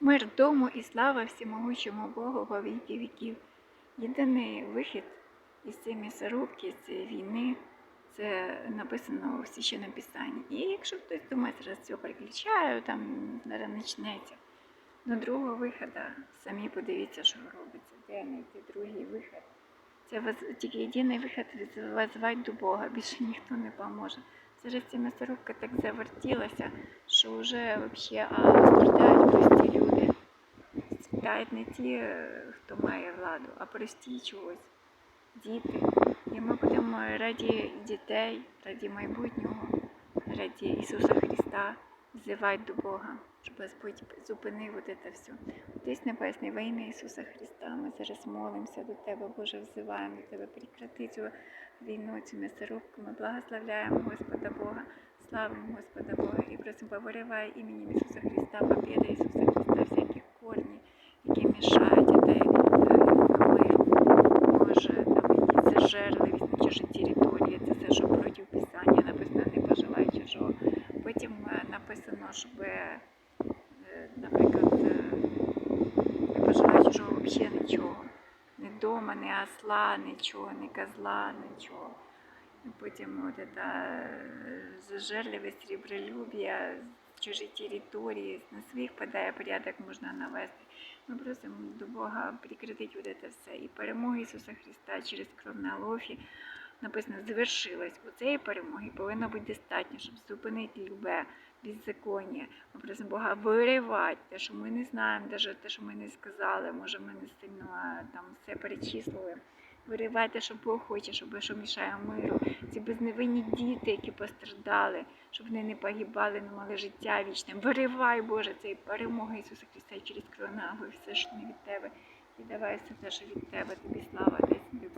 Мир дому і слава всемогучому Богу во віки віків. Єдиний вихід із цієї м'ясорубки, з цієї війни, це написано у священному писанні. І якщо хтось думає, зараз все переключаю, там почнеться. До другого виходу самі подивіться, що робиться, де знайти другий вихід. Це тільки єдиний вихід звати до Бога, більше ніхто не поможе. Зараз ця м'ясорубка так завертілася, що вже взагалі а, страдають прості люди. Страдають не ті, хто має владу, а прості чогось. Діти. І ми будемо раді дітей, раді майбутнього, раді Ісуса Христа взивати до Бога, щоб Господь зупинив от це все. Отець Небесний, во ім'я Ісуса Христа, ми зараз молимося до Тебе, Боже, взиваємо до Тебе, прекрати цю війну, цю м'ясорубку. Ми благословляємо Господа Бога, славимо Господа Бога і просимо, повиривай іменем Ісуса Христа, побіда Ісуса Христа, всякі корні, які мішають этой миру. Може, там якісь зажерливість на чужій території, це все, що проти Писання написано, не пожелай чужого. Потім е, написано, щоб, е, наприклад, не пожелай чужого взагалі нічого. Ні дома, ні осла, нічого, ні козла, нічого. Потім от это зажерливість, срібролюб'я в чужій території, на своїх падає порядок можна навести. Ми просимо до Бога прекратити вот это все. І перемога Ісуса Христа через кров на Голгофі, написано, завершилась. У цієї перемоги повинно бути достатньо, щоб зупинити любе беззаконня. Ми просимо Бога виривати те, що ми не знаємо, навіть те, що ми не сказали, може ми не сильно там все перечислили. Виривай те, що Бог хоче, щоб що мішає миру. Ці безневинні діти, які постраждали, щоб вони не погибали, не мали життя вічне. Виривай, Боже, цей перемоги Ісуса Христа через кров все, що не від Тебе. І давай все те, що від Тебе, тобі слава, тобі